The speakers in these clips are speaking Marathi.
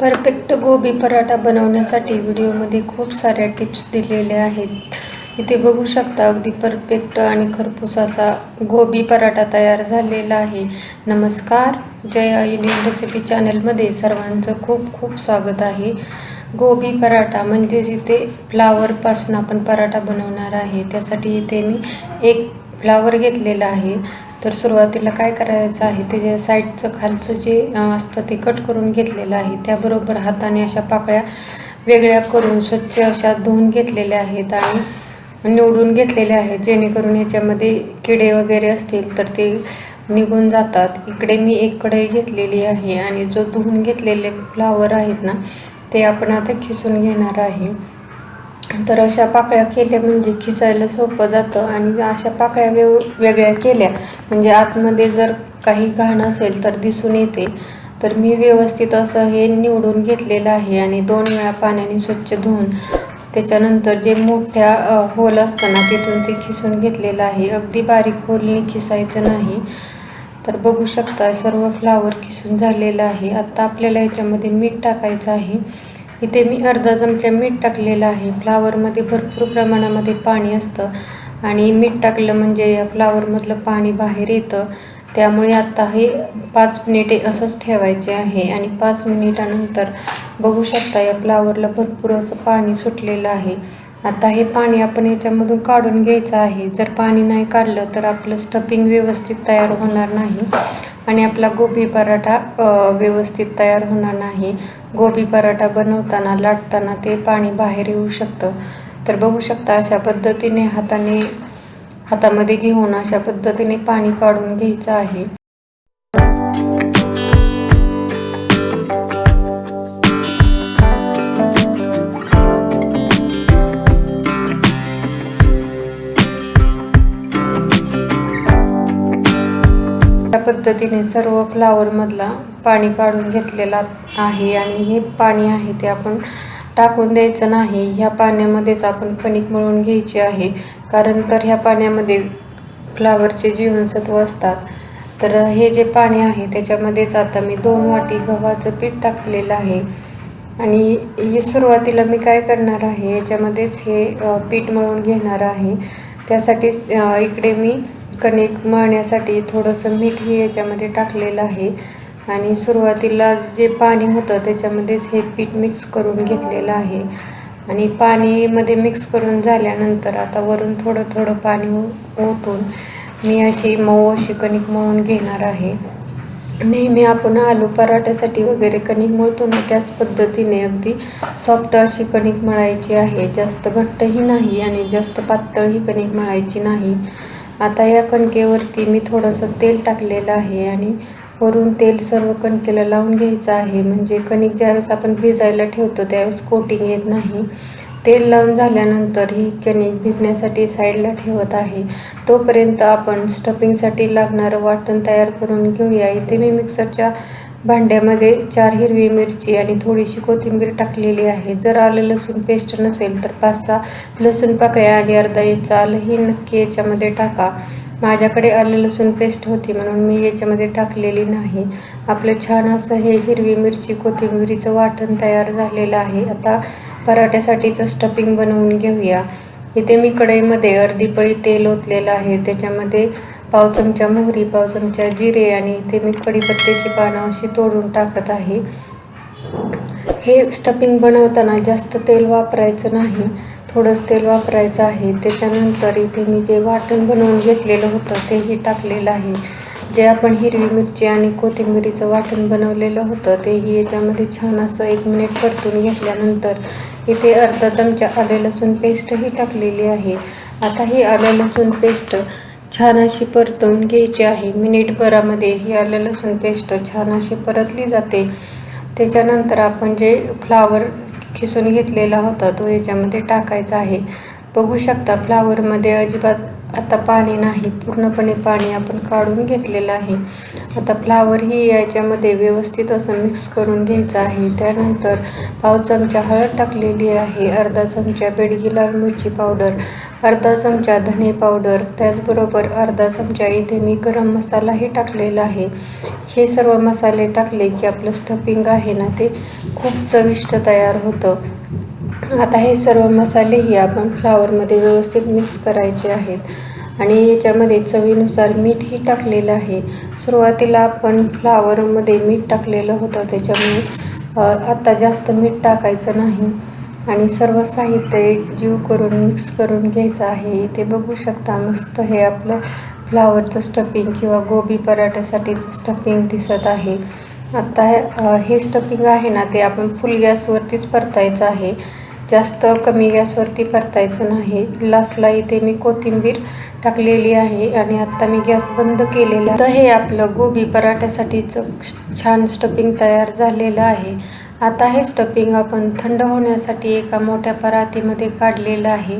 परफेक्ट गोबी पराठा बनवण्यासाठी व्हिडिओमध्ये खूप साऱ्या टिप्स दिलेल्या आहेत. इथे बघू शकता अगदी परफेक्ट आणि खरपूसाचा गोबी पराठा तयार झालेला आहे. नमस्कार. जय इंडियन रेसिपी चॅनलमध्ये सर्वांचं खूप खूप स्वागत आहे. गोबी पराठा म्हणजेच इथे फ्लावरपासून आपण पराठा बनवणार आहे. त्यासाठी इथे मी एक फ्लावर घेतलेला आहे. तर सुरुवातीला काय करायचं आहे त्याच्या साईडचं खालचं जे असतं ते कट करून घेतलेलं आहे. त्याबरोबर हाताने अशा पाकळ्या वेगळ्या करून स्वच्छ अशा धुवून घेतलेल्या आहेत आणि निवडून घेतलेल्या आहेत. जेणेकरून याच्यामध्ये किडे वगैरे असतील तर ते निघून जातात. इकडे मी एक कढई घेतलेली आहे आणि जो धुवून घेतलेले फ्लावर आहेत ना ते आपण आता खिसून घेणार आहे. तर अशा पाकळ्या केल्या म्हणजे खिसायला सोपं जातं आणि अशा पाकळ्या वेग वेगळ्या केल्या. म्हणजे आतमध्ये जर काही घाण असेल तर दिसून येते. तर मी व्यवस्थित असं हे निवडून घेतलेलं आहे आणि दोन वेळा पाण्याने स्वच्छ धुवून त्याच्यानंतर जे मोठ्या होल असताना तिथून ते खिसून घेतलेलं आहे. अगदी बारीक होलने खिसायचं नाही. तर बघू शकता सर्व फ्लावर खिसून झालेलं आहे. आत्ता आपल्याला याच्यामध्ये मीठ टाकायचं आहे. इथे मी अर्धा चमचा मीठ टाकलेलं आहे. फ्लावरमध्ये भरपूर प्रमाणामध्ये पाणी असतं. आणि मीठ टाकलं म्हणजे या फ्लावरमधलं पाणी बाहेर येतं. त्यामुळे आता हे पाच मिनिटे असंच ठेवायचे आहे. आणि पाच मिनिटानंतर बघू शकता या फ्लावरला भरपूर असं पाणी सुटलेलं आहे. आता हे पाणी आपण याच्यामधून काढून घ्यायचं आहे. जर पाणी नाही काढलं तर आपलं स्टफिंग व्यवस्थित तयार होणार नाही. आणि आपला गोबी पराठा व्यवस्थित तयार होणार नाही. गोबी पराठा बनवताना लाटताना ते पाणी बाहेर येऊ शकतं. तर बघू शकता अशा पद्धतीने हाताने हातामध्ये घेऊन अशा पद्धतीने पाणी काढून घ्यायचं आहे. पद्धतीने सर्व फ्लावरमधला पाणी काढून घेतलेला आहे आणि हे पाणी आहे ते आपण टाकून द्यायचं नाही. ह्या पाण्यामध्येच आपण कणिक मळून घ्यायची आहे. कारण तर ह्या पाण्यामध्ये फ्लावरचे जीवनसत्व असतात. तर हे जे पाणी आहे त्याच्यामध्येच आता मी दोन वाटी गव्हाचं पीठ टाकलेलं आहे. आणि हे सुरुवातीला मी काय करणार आहे याच्यामध्येच हे पीठ मळून घेणार आहे. त्यासाठी इकडे मी कणिक मळण्यासाठी थोडंसं मीठही याच्यामध्ये टाकलेलं आहे. आणि सुरुवातीला जे पाणी होतं त्याच्यामध्येच हे पीठ मिक्स करून घेतलेलं आहे. आणि पाणीमध्ये मिक्स करून झाल्यानंतर आता वरून थोडं थोडं पाणी ओतून मी अशी मऊ अशी कणिक मळून घेणार आहे. नेहमी आपण आलू पराठ्यासाठी वगैरे कणिक मळतो ना त्याच पद्धतीने अगदी सॉफ्ट अशी कणिक मळायची आहे. जास्त घट्टही नाही आणि जास्त पातळही कणिक मळायची नाही. आता या कणकेवरती मी थोडंसं तेल टाकलेलं आहे आणि वरून तेल सर्व कणकेला लावून घ्यायचं आहे. म्हणजे कणिक ज्यावेळेस आपण भिजायला ठेवतो त्यावेळेस कोटिंग येत नाही. तेल लावून झाल्यानंतर ही कणिक भिजण्यासाठी साईडला ठेवत आहे. तोपर्यंत आपण स्टफिंगसाठी लागणारं वाटण तयार करून घेऊया. इथे मी मिक्सरच्या भांड्यामध्ये चार हिरवी मिरची आणि थोडीशी कोथिंबीर टाकलेली आहे. जर आलं लसूण पेस्ट नसेल तर पाच सहा लसूण पाकळ्या आणि अर्धा इंच आलंही नक्की याच्यामध्ये टाका. माझ्याकडे आलं लसूण पेस्ट होती म्हणून मी याच्यामध्ये टाकलेली नाही. आपलं छान असं हे हिरवी मिरची कोथिंबिरीचं वाटण तयार झालेलं आहे. आता पराठ्यासाठीचं स्टफिंग बनवून घेऊया. इथे मी कढईमध्ये अर्धी पळी तेल ओतलेलं आहे. त्याच्यामध्ये पाव चमचा मोहरी पाव चमचा जिरे आणि इथे मी कढीपत्त्याची पानं अशी तोडून टाकत आहे. हे स्टफिंग बनवताना जास्त तेल वापरायचं नाही. थोडंच तेल वापरायचं आहे. त्याच्यानंतर इथे मी जे वाटण बनवून घेतलेलं होतं तेही टाकलेलं आहे. जे आपण हिरवी मिरची आणि कोथिंबिरीचं वाटण बनवलेलं होतं तेही याच्यामध्ये छान असं एक मिनिट परतून घेतल्यानंतर इथे अर्धा चमचा आले लसूण पेस्टही टाकलेली आहे. आता ही आलं लसूण पेस्ट छान अशी परतून घ्यायची आहे. मिनिटभरामध्ये ही आलं लसूण पेस्ट छान अशी परतली जाते. त्याच्यानंतर आपण जे फ्लावर खिसून घेतलेला होता तो याच्यामध्ये टाकायचा आहे. बघू शकता फ्लावरमध्ये अजिबात आता पाणी नाही. पूर्णपणे पाणी आपण काढून घेतलेलं आहे. आता फ्लावर ही याच्यामध्ये व्यवस्थित असं मिक्स करून घ्यायचं आहे. त्यानंतर पाव चमचा हळद टाकलेली आहे. अर्धा चमचा बेडगी लाल मिरची पावडर अर्धा चमचा धने पावडर त्याचबरोबर अर्धा चमचा इथे मी गरम मसालाही टाकलेला आहे. हे सर्व मसाले टाकले की आपलं स्टफिंग आहे ना ते खूप चविष्ट तयार होतं. आता हे सर्व मसालेही आपण फ्लावरमध्ये व्यवस्थित मिक्स करायचे आहेत. आणि याच्यामध्ये चवीनुसार मीठही टाकलेलं आहे. सुरुवातीला आपण फ्लावरमध्ये मीठ टाकलेलं होतं. त्याच्यामुळे आत्ता जास्त मीठ टाकायचं नाही. आणि सर्व साहित्य एक जीव करून मिक्स करून घ्यायचं आहे. इथे बघू शकता मस्त हे आपलं फ्लावरचं स्टफिंग किंवा गोबी पराठ्यासाठीचं स्टफिंग दिसत आहे. आत्ता हे स्टफिंग आहे ना ते आपण फुल गॅसवरतीच परतायचं आहे. जास्त कमी गॅसवरती परतायचं नाही. लास्टला इथे मी कोथिंबीर टाकलेली आहे आणि आत्ता मी गॅस बंद केलेला तर हे आपलं गोबी पराठ्यासाठीचं छान स्टफिंग तयार झालेलं आहे. आता हे स्टफिंग आपण थंड होण्यासाठी एका मोठ्या परातीमध्ये काढलेलं आहे.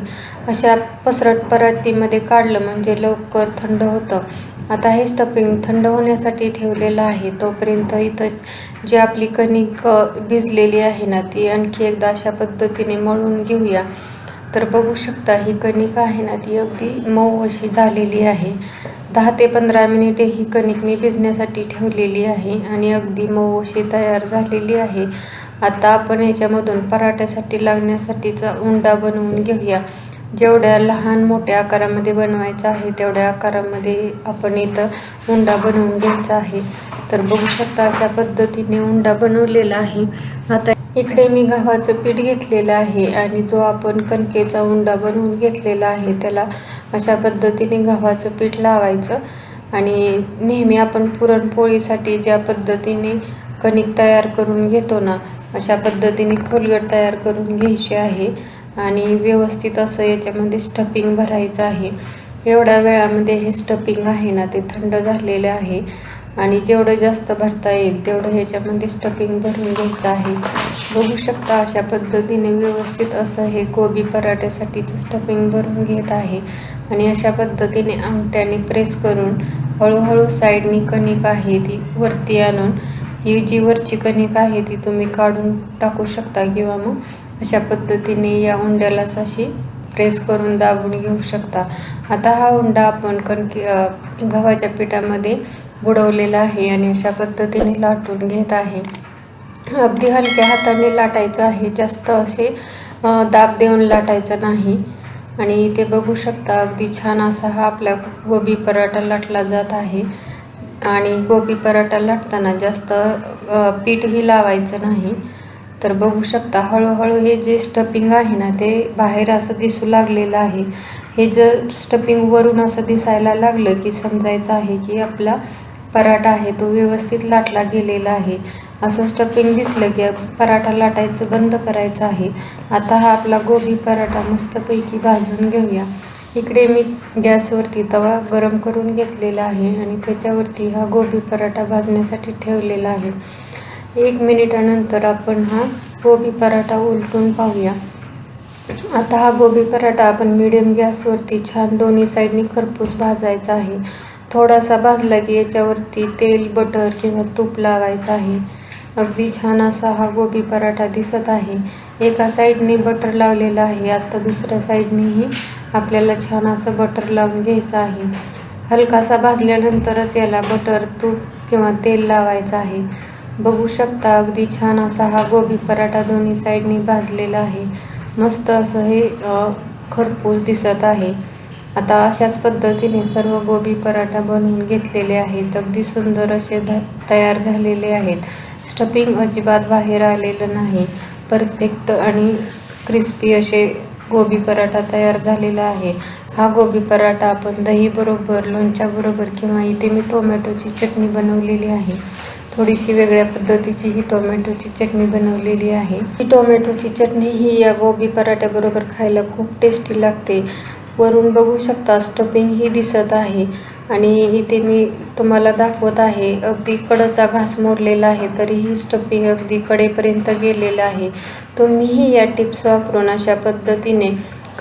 अशा पसरट परातीमध्ये काढलं म्हणजे लवकर थंड होतं. आता हे स्टफिंग थंड होण्यासाठी ठेवलेलं आहे. तोपर्यंत इथं जी आपली कणिक भिजलेली आहे ना ती आणखी एकदा अशा पद्धतीने मळून घेऊया. तर बघू शकता ही कणिक आहे ना ती अगदी मऊ अशी झालेली आहे. दहा ते पंधरा मिनिटे ही कणिक मी भिजण्यासाठी ठेवलेली आहे आणि अगदी मऊ अशी तयार झालेली आहे. आता आपण याच्यामधून पराठ्यासाठी लागण्यासाठीचा उंडा बनवून घेऊया. जेवढ्या लहान मोठ्या आकारामध्ये बनवायचं आहे तेवढ्या आकारामध्ये आपण इथं उंडा बनवून घ्यायचा आहे. तर बघू शकता अशा पद्धतीने उंडा बनवलेला आहे. आता इकडे मी गव्हाचं पीठ घेतलेलं आहे आणि जो आपण कणकेचा उंडा बनवून घेतलेला आहे त्याला अशा पद्धतीने गव्हाचं पीठ लावायचं आणि नेहमी आपण पुरणपोळीसाठी ज्या पद्धतीने कणिक तयार करून घेतो ना अशा पद्धतीने खोलगट तयार करून घ्यायची आहे. आणि व्यवस्थित असं याच्यामध्ये स्टफिंग भरायचं आहे. एवढ्या वेळामध्ये हे स्टफिंग आहे ना ते थंड झालेलं आहे. आणि जेवढं जास्त भरता येईल तेवढं ह्याच्यामध्ये स्टफिंग भरून घ्यायचं आहे. बघू शकता अशा पद्धतीने व्यवस्थित असं हे गोबी पराठ्यासाठीचं स्टफिंग भरून घेत आहे. आणि अशा पद्धतीने अंगठ्याने प्रेस करून हळूहळू साईडनी कणिक आहे ती वरती आणून ही जी वरची कणिक आहे ती तुम्ही काढून टाकू शकता किंवा मग अशा पद्धतीने या हुंड्यालाच अशी प्रेस करून दाबून घेऊ शकता. आता हा हुंडा आपण कणकी गव्हाच्या पिठामध्ये बुडवलेला आहे आणि अशा पद्धतीने लाटून घेत आहे. अगदी हलक्या हाताने लाटायचं आहे. जास्त असे दाब देऊन लाटायचं नाही. आणि इथे बघू शकता अगदी छान असा हा आपला गोबी पराठा लाटला जात आहे. आणि गोबी पराठा लाटताना जास्त पीठही लावायचं नाही. तर बघू शकता हळूहळू हे जे स्टपिंग आहे ना ते बाहेर असं दिसू लागलेलं आहे. हे जर स्टपिंग वरून असं दिसायला लागलं की समजायचं आहे की आपला पराठा आहे तो व्यवस्थित लाटला गेलेला आहे. असं स्टपिंग दिसलं की पराठा लाटायचं बंद करायचं आहे. आता हा आपला गोबी पराठा मस्तपैकी भाजून घेऊया. इकडे मी गॅसवरती तवा गरम करून घेतलेला आहे आणि त्याच्यावरती हा गोबी पराठा भाजण्यासाठी ठेवलेला आहे. एक मिनिटानंतर आपण हा गोबी पराठा उलटून पाहूया. आता हा गोबी पराठा आपण मिडियम गॅसवरती छान दोन्ही साईडनी खरपूस भाजायचा आहे. थोडासा भाजला की याच्यावरती तेल बटर किंवा तूप लावायचं आहे. अगदी छान असा हा गोबी पराठा दिसत आहे. एका साईडने बटर लावलेलं आहे आता दुसऱ्या साईडनेही आपल्याला छान असं बटर लावून घ्यायचं आहे. हलकासा भाजल्यानंतरच याला बटर तूप किंवा तेल लावायचं आहे. बघू शकता अगदी छान असा हा गोबी पराठा दोन्ही साईडनी भाजलेला आहे. मस्त असं हे खरपूस दिसत आहे. आता अशाच पद्धतीने सर्व गोबी पराठा बनवून घेतलेले आहेत. अगदी सुंदर असे ध तयार झालेले आहेत. स्टफिंग अजिबात बाहेर आलेलं नाही. परफेक्ट आणि क्रिस्पी असे गोबी पराठा तयार झालेला आहे. हा गोबी पराठा आपण दहीबरोबर लोणच्याबरोबर किंवा इथे मी टोमॅटोची चटणी बनवलेली आहे. थोडीशी वेगळ्या पद्धतीची ही टोमॅटोची चटणी बनवलेली आहे. ही टोमॅटोची चटणी ही या गोबी पराठ्याबरोबर खायला खूप टेस्टी लागते. वरून बघू शकता स्टफिंग ही दिसत आहे. आणि इथे मी तुम्हाला दाखवत आहे अगदी कडचा घास मोडलेला आहे तरीही स्टफिंग अगदी कडेपर्यंत गेलेलं आहे. तुम्हीही या टिप्स वापरून अशा पद्धतीने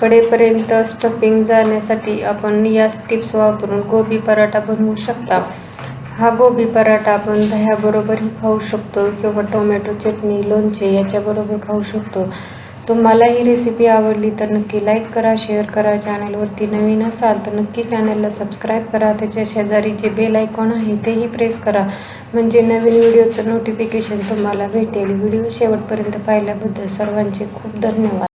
कडेपर्यंत स्टफिंग जाण्यासाठी आपण या टिप्स वापरून गोबी पराठा बनवू शकता. हा गोबी पराठा आपण दह्याबरोबरही खाऊ शकतो किंवा टोमॅटो चटणी लोणचे याच्याबरोबर खाऊ शकतो. तुम्हाला ही रेसिपी आवडली तर नक्की लाईक करा शेअर करा. चॅनलवरती नवीन असाल तर नक्की चॅनलला सबस्क्राईब करा. त्याच्या शेजारी जे बेल आयकॉन आहे तेही प्रेस करा. म्हणजे नवीन व्हिडिओचं नोटिफिकेशन तुम्हाला भेटेल. व्हिडिओ शेवटपर्यंत पाहिल्याबद्दल सर्वांचे खूप धन्यवाद.